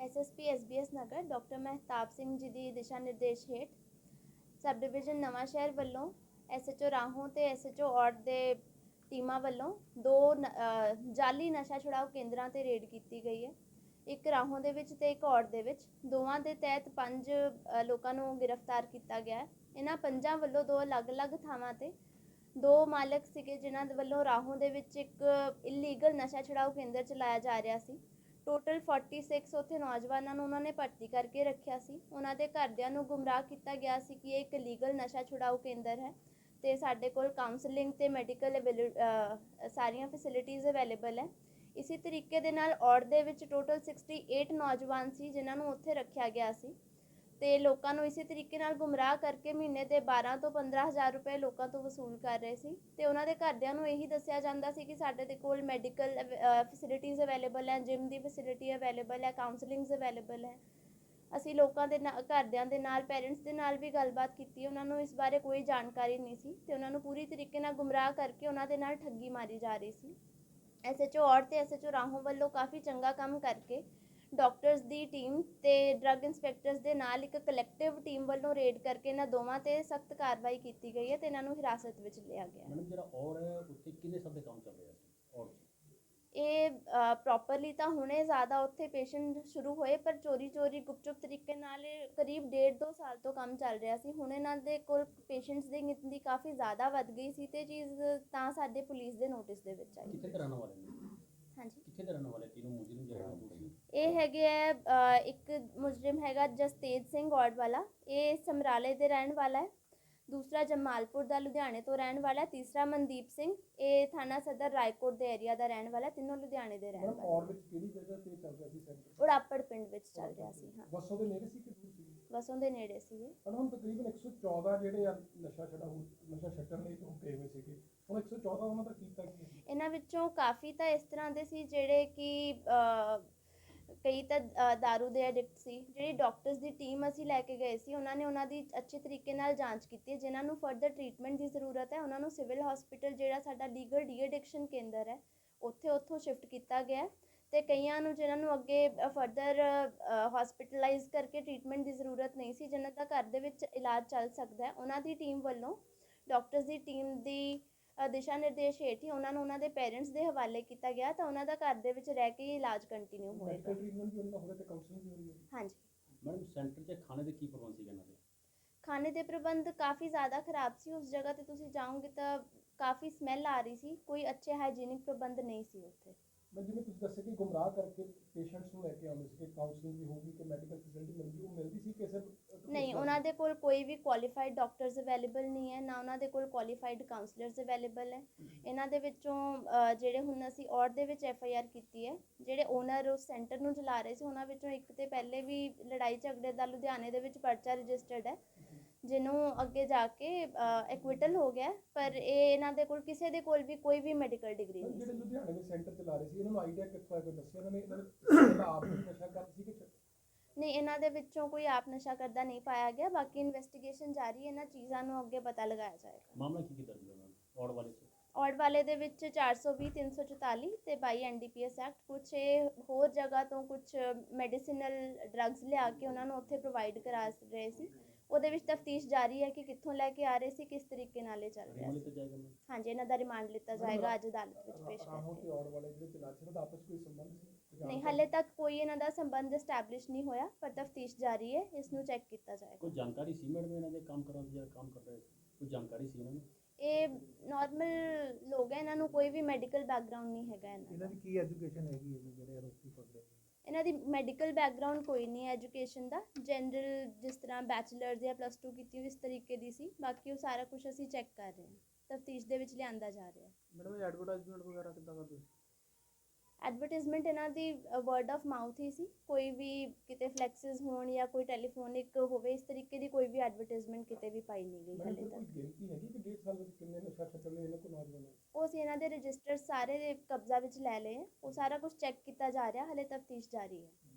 SSP SBS Nagar, doctor Mehtab Singh ji ਦੀ ਦਿਸ਼ਾ ਨਿਰਦੇਸ਼ ਹੇਠ ਸਬ ਡਿਵੀਜ਼ਨ ਨਵਾਂ ਸ਼ਹਿਰ ਵੱਲੋਂ ਐਸਐਚਓ ਰਾਹੋਂ ਤੇ ਐਸਐਚਓ ਔੜ ਦੇ ਟੀਮਾਂ ਵੱਲੋਂ ਦੋ ਨ- ਜਾਲੀ ਨਸ਼ਾ ਛੁਡਾਓ ਕੇਂਦਰਾਂ ਤੇ ਰੇਡ ਕੀਤੀ ਗਈ ਹੈ। ਇੱਕ ਰਾਹੋਂ ਦੇ ਵਿੱਚ ਤੇ ਇੱਕ ਔੜ ਦੇ ਵਿੱਚ। ਦੋਵਾਂ ਦੇ ਤਹਿਤ ਪੰਜ ਲੋਕਾਂ ਨੂੰ ਗ੍ਰਿਫਤਾਰ ਕੀਤਾ ਗਿਆ ਹੈ। ਇਹਨਾਂ ਪੰਜਾਂ ਵੱਲੋਂ ਦੋ ਅਲੱਗ-ਅਲੱਗ ਥਾਵਾਂ ਤੇ ਦੋ ਮਾਲਕ ਸੀਗੇ, ਜਿਨ੍ਹਾਂ ਦੇ ਵੱਲੋਂ ਰਾਹੋਂ ਦੇ ਵਿੱਚ ਇੱਕ ਇਲੀਗਲ ਨਸ਼ਾ ਛੁਡਾਓ ਕੇਂਦਰ ਚਲਾਇਆ ਜਾ ਰਿਹਾ ਸੀ। ਟੋਟਲ 46 ਉੱਥੇ ਨੌਜਵਾਨਾਂ ਨੂੰ ਉਹਨਾਂ ਨੇ ਭਰਤੀ ਕਰਕੇ ਰੱਖਿਆ ਸੀ। ਉਹਨਾਂ ਦੇ ਘਰਦਿਆਂ ਨੂੰ ਗੁੰਮਰਾਹ ਕੀਤਾ ਗਿਆ ਸੀ ਕਿ ਇਹ ਇੱਕ ਲੀਗਲ ਨਸ਼ਾ ਛੁਡਾਊ ਕੇਂਦਰ ਹੈ ਤੇ ਸਾਡੇ ਕੋਲ ਕਾਉਂਸਲਿੰਗ ਤੇ ਮੈਡੀਕਲ ਸਾਰੀਆਂ ਫੈਸਿਲਿਟੀਆਂ ਅਵੇਲੇਬਲ ਹੈ। ਇਸੇ ਤਰੀਕੇ ਦੇ ਨਾਲ ਔੜ ਦੇ ਵਿੱਚ ਟੋਟਲ 68 ਨੌਜਵਾਨ ਸੀ, ਜਿਨ੍ਹਾਂ ਨੂੰ ਉੱਥੇ ਰੱਖਿਆ ਗਿਆ ਸੀ। ਅਤੇ ਲੋਕਾਂ ਨੂੰ ਇਸੇ ਤਰੀਕੇ ਨਾਲ ਗੁੰਮਰਾਹ ਕਰਕੇ ਮਹੀਨੇ ਦੇ 12 ਤੋਂ 15000 ਰੁਪਏ ਲੋਕਾਂ ਤੋਂ ਵਸੂਲ ਕਰ ਰਹੇ ਸੀ ਅਤੇ ਉਹਨਾਂ ਦੇ ਘਰਦਿਆਂ ਨੂੰ ਇਹੀ ਦੱਸਿਆ ਜਾਂਦਾ ਸੀ ਕਿ ਸਾਡੇ ਦੇ ਕੋਲ ਮੈਡੀਕਲ ਫੈਸਿਲਿਟੀਜ਼ ਅਵੇਲੇਬਲ ਹੈ ਜਿਮ ਦੀ ਫੈਸਿਲਿਟੀ ਅਵੇਲੇਬਲ ਹੈ ਕਾਉਂਸਲਿੰਗਸ ਅਵੇਲੇਬਲ ਹੈ। ਅਸੀਂ ਲੋਕਾਂ ਦੇ ਨਾਲ ਘਰਦਿਆਂ ਦੇ ਨਾਲ ਪੇਰੈਂਟਸ ਦੇ ਨਾਲ ਵੀ ਗੱਲਬਾਤ ਕੀਤੀ, ਉਹਨਾਂ ਨੂੰ ਇਸ ਬਾਰੇ ਕੋਈ ਜਾਣਕਾਰੀ ਨਹੀਂ ਸੀ ਤੇ ਉਹਨਾਂ ਨੂੰ ਪੂਰੀ ਤਰੀਕੇ ਨਾਲ ਗੁੰਮਰਾਹ ਕਰਕੇ ਉਹਨਾਂ ਦੇ ਨਾਲ ਠੱਗੀ ਮਾਰੀ ਜਾ ਰਹੀ ਸੀ। ਐਸਐਚਓ ਔਰ ਤੇ ਐਸਐਚਓ ਰਾਹੋਂ ਵੱਲੋਂ ਕਾਫੀ ਚੰਗਾ ਕੰਮ ਕਰਕੇ ਡਾਕਟਰਸ ਦੀ ਟੀਮ ਤੇ ਡਰੱਗ ਇੰਸਪੈਕਟਰਸ ਦੇ ਨਾਲ ਇੱਕ ਕਲੈਕਟਿਵ ਟੀਮ ਵੱਲੋਂ ਰੇਡ ਕਰਕੇ ਇਹਨਾਂ ਦੋਵਾਂ ਤੇ ਸਖਤ ਕਾਰਵਾਈ ਕੀਤੀ ਗਈ ਹੈ ਤੇ ਇਹਨਾਂ ਨੂੰ ਹਿਰਾਸਤ ਵਿੱਚ ਲਿਆ ਗਿਆ ਹੈ। ਮੈਡਮ ਜਿਹੜਾ ਔਰ ਹੈ ਉੱਥੇ ਕਿੰਨੇ ਸਭ ਦੇ ਕੰਮ ਚੱਲ ਰਿਹਾ ਸੀ? ਔਰ ਇਹ ਪ੍ਰੋਪਰਲੀ ਤਾਂ ਹੁਣੇ ਜ਼ਿਆਦਾ ਉੱਥੇ ਪੇਸ਼ੈਂਟ ਸ਼ੁਰੂ ਹੋਏ ਪਰ ਚੋਰੀ ਚੋਰੀ ਗੁਪਚੁਪ ਤਰੀਕੇ ਨਾਲ ਇਹ ਕਰੀਬ ਡੇਢ ਦੋ ਸਾਲ ਤੋਂ ਕੰਮ ਚੱਲ ਰਿਹਾ ਸੀ। ਹੁਣ ਇਹਨਾਂ ਦੇ ਕੋਲ ਪੇਸ਼ੈਂਟਸ ਦੀ ਗਿਣਤੀ ਕਾਫੀ ਜ਼ਿਆਦਾ ਵੱਧ ਗਈ ਸੀ ਤੇ ਚੀਜ਼ ਤਾਂ ਸਾਡੇ ਪੁਲਿਸ ਦੇ ਨੋਟਿਸ ਦੇ ਵਿੱਚ ਆਈ। ਕਿੱਥੇ ਦੇ ਰਹਿਣ ਵਾਲੇ ਨੇ? ਹਾਂਜੀ। ਕਿੱਥੇ ਦੇ ਰਹਿਣ ਵਾਲੇ? ਤਿੰਨੋਂ ਮੁਜਰਮ ਜਿਹੜਾ ਦੋਸ਼ੀ ਇਹ ਹੈਗੇ ਹੈ ਇੱਕ ਮੁਜਰਮ ਹੈਗਾ ਜਸਤੇਜ ਸਿੰਘ ਗੌੜ ਵਾਲਾ ਇਹ ਸਮਰਾਲੇ ਦੇ ਰਹਿਣ ਵਾਲਾ ਹੈ। ਦੂਸਰਾ ਜਮਾਲਪੁਰ ਦਾ ਲੁਧਿਆਣੇ ਤੋਂ ਰਹਿਣ ਵਾਲਾ ਹੈ ਤੀਸਰਾ ਮਨਦੀਪ ਸਿੰਘ ਇਹ ਥਾਣਾ ਸਦਰ ਰਾਏਕੋਟ ਦੇ ਏਰੀਆ ਦਾ ਰਹਿਣ ਵਾਲਾ ਤਿੰਨੋਂ ਲੁਧਿਆਣੇ ਦੇ ਰਹਿਣ ਵਾਲੇ ਔਰ ਵਿੱਚ ਕਿਹੜੀ ਜਗ੍ਹਾ ਤੇ ਚੱਲ ਰਿਹਾ ਸੀ ਸੈਂਟਰ? ਉੜਾਪੜ ਪਿੰਡ ਵਿੱਚ ਚੱਲ ਰਿਹਾ ਸੀ ਹਾਂ। ਵਸੋਂ ਦੇ ਨੇੜੇ ਸੀ ਕਿ ਦੂਰ ਸੀ? ਵਸੋਂ ਦੇ ਨੇੜੇ ਸੀਗੇ ਮੈਡਮ ਹੁਣ ਤਕਰੀਬਨ 114 ਜਿਹੜੇ ਆ ਨਸ਼ਾ ਛਡਾਊ ਨਸ਼ਾ ਛੱਡਣ ਲਈ ਰੁਕੇ ਹੋਏ ਸੀਗੇ। ਹੁਣ 114 ਉਹਨਾਂ ਦਾ ਕੀਤਾ ਕੀ ਹੈ? ਇਹਨਾਂ ਵਿੱਚੋਂ ਕਾਫੀ ਤਾਂ ਇਸ ਤਰ੍ਹਾਂ ਦੇ ਸੀ ਜਿਹੜੇ ਕਿ ਕਈ ਤਾਂ ਦਾਰੂ ਦੇ ਐਡਿਕਟ ਸੀ। ਜਿਹੜੀ ਡਾਕਟਰਸ ਦੀ ਟੀਮ ਅਸੀਂ ਲੈ ਕੇ ਗਏ ਸੀ, ਉਹਨਾਂ ਨੇ ਉਹਨਾਂ ਦੀ ਅੱਛੇ ਤਰੀਕੇ ਨਾਲ ਜਾਂਚ ਕੀਤੀ ਹੈ। ਜਿਨ੍ਹਾਂ ਨੂੰ ਫਰਦਰ ਟਰੀਟਮੈਂਟ ਦੀ ਜ਼ਰੂਰਤ ਹੈ, ਉਹਨਾਂ ਨੂੰ ਸਿਵਲ ਹਸਪੀਟਲ ਜਿਹੜਾ ਸਾਡਾ ਲੀਗਲ ਡੀ ਐਡਿਕਸ਼ਨ ਕੇਂਦਰ ਹੈ, ਉੱਥੇ, ਉੱਥੋਂ ਸ਼ਿਫਟ ਕੀਤਾ ਗਿਆ ਹੈ। ਤੇ ਕਈਆਂ ਨੂੰ, ਜਿਨ੍ਹਾਂ ਨੂੰ ਅੱਗੇ ਫਰਦਰ ਹਸਪੀਟਲਾਈਜ਼ ਕਰਕੇ ਟਰੀਟਮੈਂਟ ਦੀ ਜ਼ਰੂਰਤ ਨਹੀਂ ਸੀ, ਜਿਨ੍ਹਾਂ ਦਾ ਘਰ ਦੇ ਵਿੱਚ ਇਲਾਜ ਚੱਲ ਸਕਦਾ ਹੈ, ਉਹਨਾਂ ਦੀ ਟੀਮ ਵੱਲੋਂ ਡਾਕਟਰਸ ਦੀ ਟੀਮ ਦੀ ਦਿਸ਼ਾ ਨਿਰਦੇਸ਼ ਹੇਠ ਹੀ ਉਹਨਾਂ ਨੂੰ ਉਹਨਾਂ ਦੇ ਪੇਰੈਂਟਸ ਦੇ ਹਵਾਲੇ ਕੀਤਾ ਗਿਆ ਤਾਂ ਉਹਨਾਂ ਦਾ ਘਰ ਦੇ ਵਿੱਚ ਰਹਿ ਕੇ ਹੀ ਇਲਾਜ ਕੰਟੀਨਿਊ ਹੋਏਗਾ। ਮੈਡੀਕਲ ਟ੍ਰੀਟਮੈਂਟ ਵੀ ਉਹਨਾਂ ਦਾ ਤੇ ਕਾਉਂਸਲਿੰਗ ਵੀ ਹੋ ਰਹੀ ਹੈ ਹਾਂਜੀ। ਮੈਡਮ ਸੈਂਟਰ 'ਚ ਖਾਣੇ ਦੇ ਕੀ ਪ੍ਰਬੰਧ ਸੀਗੇ ਇਹਨਾਂ ਦੇ? ਖਾਣੇ ਦੇ ਪ੍ਰਬੰਧ ਕਾਫੀ ਜ਼ਿਆਦਾ ਖਰਾਬ ਸੀ। ਉਸ ਜਗ੍ਹਾ ਤੇ ਤੁਸੀਂ ਜਾਓਗੇ ਤਾਂ ਕਾਫੀ ਸਮੈਲ ਆ ਰਹੀ ਸੀ। ਕੋਈ ਅੱਛੇ ਹਾਈਜੀਨਿਕ ਪ੍ਰਬੰਧ ਨਹੀਂ ਸੀ ਉੱਥੇ। ਮੈਂ ਜਿਵੇਂ ਤੁਸੀਂ ਦੱਸਿਆ ਕਿ ਗੁੰਮਰਾਹ ਕਰਕੇ ਪੇਸ਼ੈਂਟਸ ਨੂੰ ਲੈ ਕੇ ਆਉਂਦੇ ਸੀ ਕਾਉਂਸਲਿੰਗ ਵੀ ਹੋਊਗੀ ਕਿ ਮੈਡੀਕਲ ਫੈਸਿਲਿਟੀ ਮਿਲਦੀ ਉਹ ਮਿਲਦੀ ਸੀ ਕਿ ਸਿਰਫ ਨਹੀਂ ਉਹਨਾਂ ਦੇ ਕੋਲ ਕੋਈ ਵੀ ਕੁਆਲੀਫਾਈਡ ਡਾਕਟਰਸ ਅਵੇਲੇਬਲ ਨਹੀਂ ਹੈ ਨਾ ਉਹਨਾਂ ਦੇ ਕੋਲ ਕੁਆਲੀਫਾਈਡ ਕਾਉਂਸਲਰਸ ਅਵੇਲੇਬਲ ਹੈ। ਇਹਨਾਂ ਦੇ ਵਿੱਚੋਂ ਅ, ਜਿਹੜੇ ਹੁਣ ਅਸੀਂ ਔਰ ਦੇ ਵਿੱਚ ਐਫ ਆਈ ਆਰ ਕੀਤੀ ਹੈ ਜਿਹੜੇ ਓਨਰ ਉਸ ਸੈਂਟਰ ਨੂੰ ਚਲਾ ਰਹੇ ਸੀ ਉਹਨਾਂ ਵਿੱਚੋਂ ਇੱਕ ਤੇ ਪਹਿਲੇ ਵੀ ਲੜਾਈ ਝਗੜੇ ਦਾ ਲੁਧਿਆਣੇ ਦੇ ਵਿੱਚ ਪਰਚਾ ਰਜਿਸਟਰਡ ਹੈ। ਜਿਹਨੂੰ ਅੱਗੇ ਜਾ ਕੇ ਐਕਵਿਟਲ ਹੋ ਗਿਆ ਪਰ ਇਹ ਇਹਨਾਂ ਦੇ ਕੋਲ ਕਿਸੇ ਦੇ ਕੋਲ ਵੀ ਕੋਈ ਵੀ ਮੈਡੀਕਲ ਡਿਗਰੀ ਨਹੀਂ ਜਿਹੜੇ ਸੀ। ਲੁਧਿਆਣੇ ਦੇ ਸੈਂਟਰ ਚਲਾ ਰਹੇ ਸੀ ਇਹਨਾਂ ਨੂੰ ਆਈਡੀਆ ਕਿੱਥੋਂ ਆਇਆ ਕੋਈ ਦੱਸਿਆ? ਇਹਨਾਂ ਨੇ ਇਹਨਾਂ ਨੇ ਆਪ ਹੀ ਨਸ਼ਾ ਕਰਦੇ ਸੀ ਕਿ ਨਹੀਂ ਇਹਨਾਂ ਦੇ ਵਿੱਚੋਂ ਕੋਈ ਆਪ ਨਸ਼ਾ ਕਰਦਾ ਨਹੀਂ ਪਾਇਆ ਗਿਆ ਬਾਕੀ ਇਨਵੈਸਟੀਗੇਸ਼ਨ ਜਾਰੀ ਹੈ ਇਹਨਾਂ ਚੀਜ਼ਾਂ ਨੂੰ ਅੱਗੇ ਪਤਾ ਲਗਾਇਆ ਜਾਏਗਾ। ਮਾਮਲਾ ਕੀ ਕੀ ਦਰਜ ਹੈ ਮੈਮ? ਔਰ ਵਾਲੇ 'ਚ? ਔੜ ਵਾਲੇ ਦੇ ਵਿੱਚ 420 344 ਤੇ 22 ਐਨਡੀਪੀਐਸ ਐਕਟ ਕੁਝ ਇਹ ਹੋਰ ਜਗ੍ਹਾ ਤੋਂ ਕੁਝ ਮੈਡੀਸਿਨਲ ਡਰੱਗਸ ਲਿਆ ਕੇ ਉਹਨਾਂ ਨੂੰ ਉੱਥੇ ਪ੍ਰੋਵਾਈਡ ਕਰਾ ਰਹੇ ਸੀ। ਉਹਦੇ ਵਿੱਚ ਤਫਤੀਸ਼ ਜਾਰੀ ਹੈ ਕਿ ਕਿੱਥੋਂ ਲੈ ਕੇ ਆ ਰਹੇ ਸੀ ਕਿਸ ਤਰੀਕੇ ਨਾਲ ਇਹ ਚੱਲ ਰਿਹਾ ਸੀ। ਹਾਂਜੀ ਇਹਨਾਂ ਦਾ ਰਿਮਾਂਡ ਲਿੱਤਾ ਜਾਏਗਾ ਅੱਜ ਅਦਾਲਤ ਵਿੱਚ ਪੇਸ਼ ਕਰਕੇ। ਔਰ ਵਾਲੇ ਜਿਹੜੇ ਚਲਾ ਰਹੇ ਸੀ ਉਹਨਾਂ ਦਾ ਆਪਸ ਕੋਈ ਸੰਬੰਧ ਸੀ? ਨਹੀਂ ਹਾਲੇ ਤੱਕ ਕੋਈ ਇਹਨਾਂ ਦਾ ਸੰਬੰਧ ਐਸਟੈਬਲਿਸ਼ ਨਹੀਂ ਹੋਇਆ ਪਰ ਤਫਤੀਸ਼ ਜਾਰੀ ਹੈ ਇਸ ਨੂੰ ਚੈੱਕ ਕੀਤਾ ਜਾਏਗਾ। ਕੋਈ ਜਾਣਕਾਰੀ ਸੀ ਮੈਡਮ ਇਹਨਾਂ ਦੇ ਕੰਮ ਕਰਨ ਦੀ ਜਿਹੜਾ ਕੰਮ ਕਰ ਰਹੇ ਕੋਈ ਜਾਣਕਾਰੀ ਸੀ ਇਹਨਾਂ ਨੂੰ? ਇਹ ਨਾਰਮਲ ਲੋਕ ਹੈ ਇਹਨਾਂ ਨੂੰ ਕੋਈ ਵੀ ਮੈਡੀਕਲ ਬੈਕਗ੍ਰਾਉਂਡ ਨਹੀਂ ਹੈਗਾ ਇਹਨਾਂ ਦਾ ਇਹਨਾਂ ਦੀ ਕੀ ਐਜੂਕੇਸ਼ਨ ਹੈਗੀ ਹੈ ਜਿਹੜੇ ਆਰੋਪੀ ਫੜ ਰਹੇ ਇਹਨਾਂ ਦੀ ਮੈਡੀਕਲ ਬੈਕਗ੍ਰਾਉਂਡ ਕੋਈ ਨਹੀਂ ਹੈ ਐਜੂਕੇਸ਼ਨ ਦਾ ਜਨਰਲ ਜਿਸ ਤਰ੍ਹਾਂ ਬੈਚਲਰਸ ਜਾਂ ਪਲੱਸ 2 ਕੀਤੀ ਹੋਈ ਇਸ ਤਰੀਕੇ ਦੀ ਸੀ, ਬਾਕੀ ਉਹ ਸਾਰਾ ਕੁਝ ਅਸੀਂ ਚੈੱਕ ਕਰ ਰਹੇ ਹਾਂ, ਤਫਤੀਸ਼ ਦੇ ਵਿੱਚ ਲਿਆਂਦਾ ਜਾ ਰਿਹਾ ਹੈ। ਮੈਡਮ, ਇਹ ਐਡਵਰਟਾਈਜ਼ਮੈਂਟ ਵਗੈਰਾ ਕਿੱਦਾਂ ਕਰਦੇ ਸੀ ਐਡਵਰਟਾਈਜ਼ਮੈਂਟ ਇਹਨਾਂ ਦੀ ਵਰਡ ਆਫ ਮਾਊਥ ਹੀ ਸੀ। ਕੋਈ ਵੀ ਕਿਤੇ ਫਲੈਕਸਿਸ ਹੋਣ ਜਾਂ ਕੋਈ ਟੈਲੀਫੋਨਿਕ ਹੋਵੇ ਇਸ ਤਰੀਕੇ ਦੀ ਕੋਈ ਵੀ ਐਡਵਰਟਾਈਜ਼ਮੈਂਟ ਕਿਤੇ ਵੀ ਪਾਈ ਨਹੀਂ ਗਈ ਹਲੇ ਤੱਕ। ਗਿਣਤੀ ਹੈਗੀ ਕਿ ਡੇਢ ਸਾਲ ਵਿੱਚ ਕਿੰਨੇ ਨਸ਼ਾ ਛੱਡਣ ਲਈ ਇਹਨਾਂ ਕੋਲ ਨੌਜਵਾਨ ਉਹ ਅਸੀਂ ਇਹਨਾਂ ਦੇ ਰਜਿਸਟਰ ਸਾਰੇ ਕਬਜ਼ਾ ਵਿੱਚ ਲੈ ਲਏ। ਉਹ ਸਾਰਾ ਕੁਝ ਚੈੱਕ ਕੀਤਾ ਜਾ ਰਿਹਾ ਹਲੇ ਤਫਤੀਸ਼ ਜਾਰੀ ਹੈ।